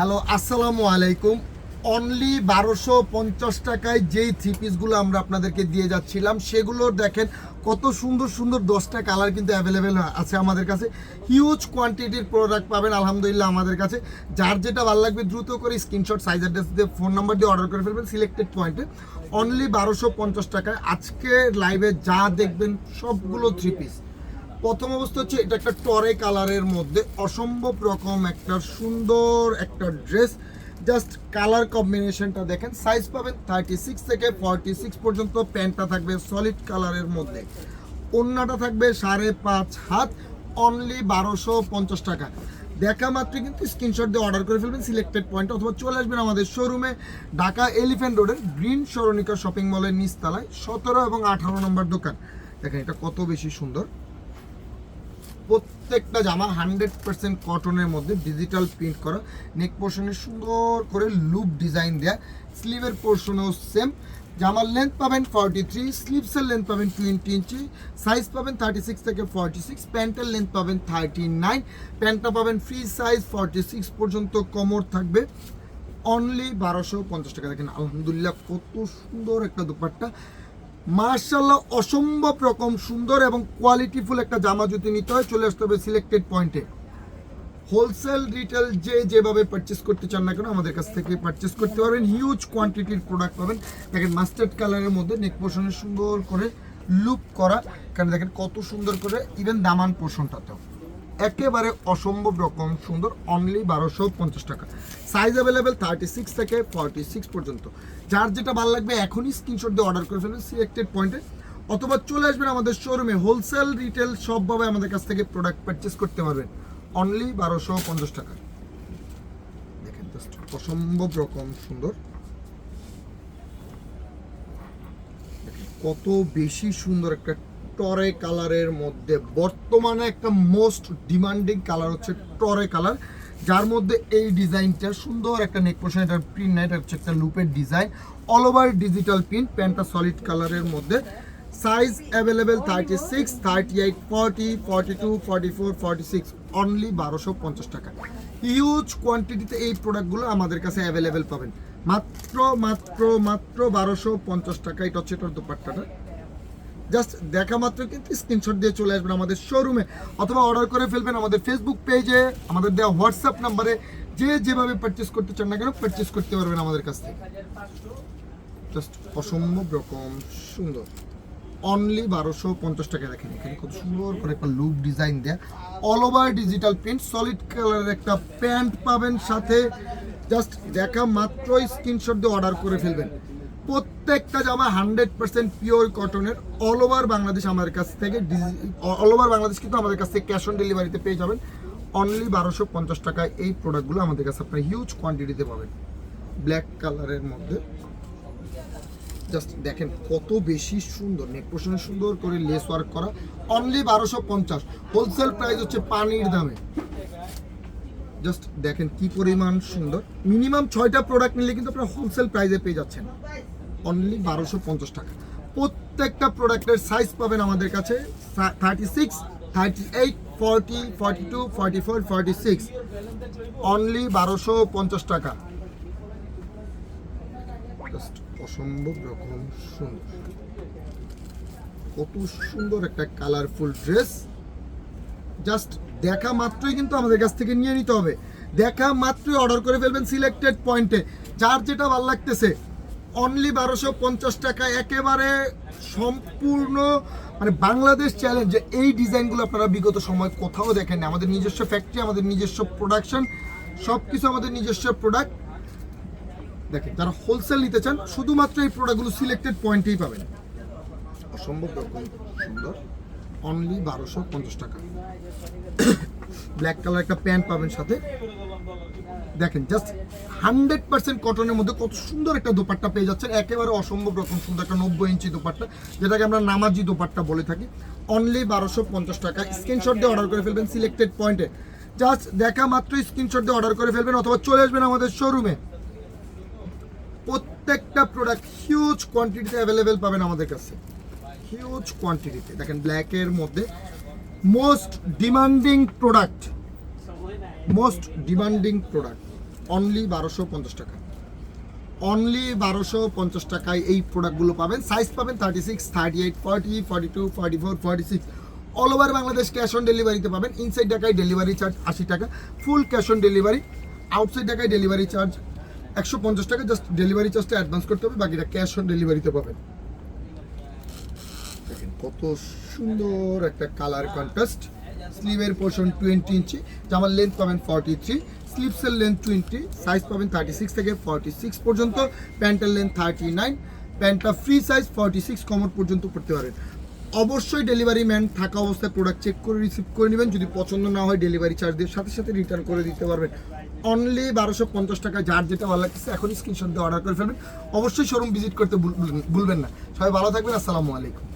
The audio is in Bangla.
হ্যালো, আসসালামু আলাইকুম। অনলি বারোশো পঞ্চাশ টাকায় যেই থ্রি পিসগুলো আমরা আপনাদেরকে দিয়ে যাচ্ছিলাম, সেগুলো দেখেন কত সুন্দর সুন্দর দশটা কালার কিন্তু অ্যাভেলেবেল আছে আমাদের কাছে। হিউজ কোয়ান্টিটির প্রোডাক্ট পাবেন, আলহামদুলিল্লাহ আমাদের কাছে। যার যেটা ভালো লাগবে দ্রুত করে স্ক্রিনশট সাইজ অ্যাড্রেস দিয়ে ফোন নাম্বার দিয়ে অর্ডার করে ফেলবেন সিলেক্টেড পয়েন্টে অনলি বারোশো পঞ্চাশ টাকায় আজকে লাইভে যা দেখবেন, সবগুলো থ্রি পিস প্রথম অবস্থা হচ্ছে, এটা একটা টরে কালারের মধ্যে অসম্ভব রকম একটা সুন্দর একটা ড্রেস। জাস্ট কালার কম্বিনেশনটা দেখেন, সাইজ পাবেন থার্টি সিক্স থেকে ফর্টি সিক্স পর্যন্ত, প্যান্টটা থাকবে সলিড কালারের মধ্যে। ওন্নাটা থাকবে সাড়ে পাঁচ হাত অনলি বারোশো পঞ্চাশ টাকা। দেখা মাত্র কিন্তু স্ক্রিনশট দিয়ে অর্ডার করে ফেলবেন সিলেক্টেড পয়েন্ট অথবা চলে আসবেন আমাদের শোরুমে ঢাকা এলিফ্যান্ট রোডের গ্রিন সরণিকা শপিং মলের নিচতলায়, সতেরো এবং আঠারো নম্বর দোকান। দেখেন এটা কত বেশি সুন্দর। প্রত্যেকটা জামা হান্ড্রেড পার্সেন্ট কটনের মধ্যে ডিজিটাল প্রিন্ট করা। নেক পোর্শনে সুন্দর করে লুপ ডিজাইন দেয়া। স্লিভের পোর্শনেও সেম জামার লেন্থ পাবেন ফর্টি থ্রি স্লিভসের লেন্থ পাবেন টোয়েন্টি ইঞ্চি সাইজ পাবেন থার্টি সিক্স থেকে ফর্টি সিক্স প্যান্টের লেন্থ পাবেন থার্টি নাইন প্যান্টটা পাবেন ফ্রি সাইজ ফর্টি সিক্স পর্যন্ত কমর থাকবে। অনলি বারোশো পঞ্চাশ টাকা। দেখেন, আলহামদুলিল্লাহ, কত সুন্দর একটা দুপাট্টা। মার্শাল্লাহ অসম্ভব রকম সুন্দর এবং কোয়ালিটিফুল একটা জামা যদি নিতে হয়। চলে আসতে হবে সিলেক্টেড পয়েন্টে হোলসেল রিটেল যে যেভাবে পারচেস করতে চান না কেন আমাদের কাছ থেকে পারচেস করতে পারবেন। হিউজ কোয়ান্টিটির প্রোডাক্ট পাবেন। দেখেন মাস্টার্ড কালারের মধ্যে নেক পোর্শনে সুন্দর করে লুপ করা। কেন দেখেন কত সুন্দর করে ইভেন দামান পোর্শনটাতেও একেবারে অসম্ভব রকম সুন্দর অনলি বারোশো পঞ্চাশ টাকা। সাইজ অ্যাভেলেবেল থার্টি সিক্স থেকে ফর্টি সিক্স পর্যন্ত। যার যেটা ভালো লাগবে, এখনই স্ক্রিনশট দিয়ে অর্ডার করে ফেলবেন সিলেক্টেড পয়েন্টে অথবা চলে আসবেন আমাদের শোরুমে হোলসেল রিটেল সবভাবে আমাদের কাছ থেকে প্রোডাক্ট পারচেস করতে পারবেন। অনলি বারোশো পঞ্চাশ টাকা। দেখেন অসম্ভব রকম সুন্দর। কত বেশি সুন্দর একটা টরে কালারের মধ্যে। বর্তমানে একটা মোস্ট ডিমান্ডিং কালার হচ্ছে টরে কালার। যার মধ্যে এই ডিজাইনটা সুন্দর একটা নেক পোর্শন এটা প্রিন্ট না এটা হচ্ছে একটা লুপের design all over digital print প্যান্টটা সলিড কালারের মধ্যে। Size available thirty six thirty eight forty forty two forty four forty six only বারোশো পঞ্চাশ টাকা। হিউজ কোয়ান্টিটিতে এই প্রোডাক্টগুলো আমাদের কাছে অ্যাভেলেবেল পাবেন। মাত্র মাত্র মাত্র বারোশো পঞ্চাশ টাকা, এটা হচ্ছে এটার দোপাট্টাটা। জাস্ট দেখা মাত্র কিন্তু স্ক্রিনশট দিয়ে চলে আসবেন আমাদের শোরুমে অথবা অর্ডার করে ফেলবেন আমাদের ফেসবুক পেজে আমাদের দেওয়া হোয়াটসঅ্যাপ নাম্বারে যে যেভাবে পারচেস করতে চান না কেন পারচেস করতে পারবেন আমাদের কাছ থেকে। জাস্ট অসম্ভব রকম সুন্দর। অনলি বারোশো পঞ্চাশ টাকা দেখেন, এখানে কত সুন্দর করে একটা লুক ডিজাইন দেয়া। All over digital print solid কালারের একটা প্যান্ট পাবেন সাথে। জাস্ট দেখা মাত্রই স্ক্রিনশট দিয়ে অর্ডার করে ফেলবেন। প্রত্যেকটা জামা হান্ড্রেড পার্সেন্ট পিওর কটনের অল ওভার বাংলাদেশ আমাদের কাছ থেকে অল ওভার বাংলাদেশ কিন্তু আমাদের কাছ থেকে ক্যাশ অন ডেলিভারিতে পেয়ে যাবেন। অনলি বারোশো পঞ্চাশ টাকায় এই প্রোডাক্টগুলো আমাদের কাছে আপনার হিউজ কোয়ান্টিটিতে পাবেন। ব্ল্যাক কালারের মধ্যে। জাস্ট দেখেন কত বেশি সুন্দর নেক সুন্দর করে লেস ওয়ার্ক করা। অনলি বারোশো পঞ্চাশ। হোলসেল প্রাইস হচ্ছে পানির দামে। জাস্ট দেখেন কি পরিমাণ সুন্দর। মিনিমাম ছয়টা প্রোডাক্ট নিলে কিন্তু আপনারা হোলসেল প্রাইসে পেয়ে যাচ্ছেন। অনলি বারোশো পঞ্চাশ টাকা। প্রত্যেকটা প্রোডাক্টের সাইজ পাবেন আমাদের কাছে thirty six thirty eight forty forty two forty four forty six only বারোশো পঞ্চাশ টাকা। জাস্ট অসম্ভব রকম সুন্দর। কত সুন্দর একটা কালারফুল ড্রেস জাস্ট দেখা মাত্রই কিন্তু আমাদের কাছ থেকে নিয়ে নিতে হবে। দেখা মাত্রই অর্ডার করে ফেলবেন সিলেক্টেড পয়েন্টে যার যেটা ভালো লাগতেছে। অনলি বারোশো পঞ্চাশ টাকা একেবারে সম্পূর্ণ মানে বাংলাদেশ চ্যালেঞ্জ এই ডিজাইনগুলো আপনারা বিগত সময় কোথাও দেখেন আমাদের নিজস্ব ফ্যাক্টরি আমাদের নিজস্ব প্রোডাকশন সব কিছু আমাদের নিজস্ব প্রোডাক্ট দেখেন, যারা হোলসেল নিতে চান, শুধুমাত্র এই প্রোডাক্টগুলো সিলেক্টেড পয়েন্টেই পাবেন। অসম্ভব রকম সুন্দর। অনলি বারোশো পঞ্চাশ টাকা। ব্ল্যাক কালার একটা প্যান্ট পাবেন সাথে। দেখেন জাস্ট হান্ড্রেড পার্সেন্ট কটনের মধ্যে কত সুন্দর একটা দোপাট্টা পেয়ে যাচ্ছেন। একেবারে অসম্ভব রকম সুন্দর একটা নব্বই ইঞ্চি দোপাট্টা, যেটাকে আমরা নামাজি দোপাট্টা বলে থাকি। অনলি বারোশো পঞ্চাশ টাকা। স্ক্রিনশট দিয়ে অর্ডার করে ফেলবেন সিলেক্টেড পয়েন্টে জাস্ট দেখা মাত্রই স্ক্রিনশট দিয়ে অর্ডার করে ফেলবেন অথবা চলে আসবেন আমাদের শোরুমে প্রত্যেকটা প্রোডাক্ট হিউজ কোয়ান্টিটিতে অ্যাভেলেবেল পাবেন আমাদের কাছে। হিউজ কোয়ান্টিটিতে দেখেন ব্ল্যাকের মধ্যে most demanding product most demanding product only বারোশো পঞ্চাশ টাকা। অনলি বারোশো পঞ্চাশ টাকায় এই প্রোডাক্টগুলো পাবেন। সাইজ পাবেন thirty six thirty eight forty forty two forty four forty six all over Bangladesh cash on ডেলিভারিতে পাবেন। ইনসাইড ঢাকায় ডেলিভারি চার্জ আশি টাকা। Full cash on delivery outside ঢাকায় ডেলিভারি চার্জ একশো পঞ্চাশ টাকা। জাস্ট ডেলিভারি চার্জটা অ্যাডভান্স করতে হবে, বাকিটা ক্যাশ অন ডেলিভারিতে পাবেন। দেখেন কত সুন্দর একটা কালার কন্ট্রাস্ট স্লিভের পোর্শন টোয়েন্টি ইঞ্চি জামার লেন্থ পাবেন ফর্টি থ্রি স্লিভসের লেন্থ টোয়েন্টি সাইজ পাবেন থার্টি সিক্স থেকে ফর্টি সিক্স পর্যন্ত প্যান্টের লেন্থ থার্টি নাইন প্যান্টটা ফ্রি সাইজ ফর্টি সিক্স কমর পর্যন্ত পড়তে পারেন। অবশ্যই ডেলিভারি ম্যান থাকা অবস্থায় প্রোডাক্ট চেক করে রিসিভ করে নেবেন। যদি পছন্দ না হয় ডেলিভারি চার্জ দিয়ে সাথে সাথে রিটার্ন করে দিতে পারবেন। অনলি বারোশো পঞ্চাশ টাকা যার যেটা ভালো লাগছে এখনই স্ক্রিনশট দিয়ে অর্ডার করে ফেলবেন। অবশ্যই শোরুম ভিজিট করতে ভুল- ভুলবেন না। সবাই ভালো থাকবেন। আসসালামু আলাইকুম।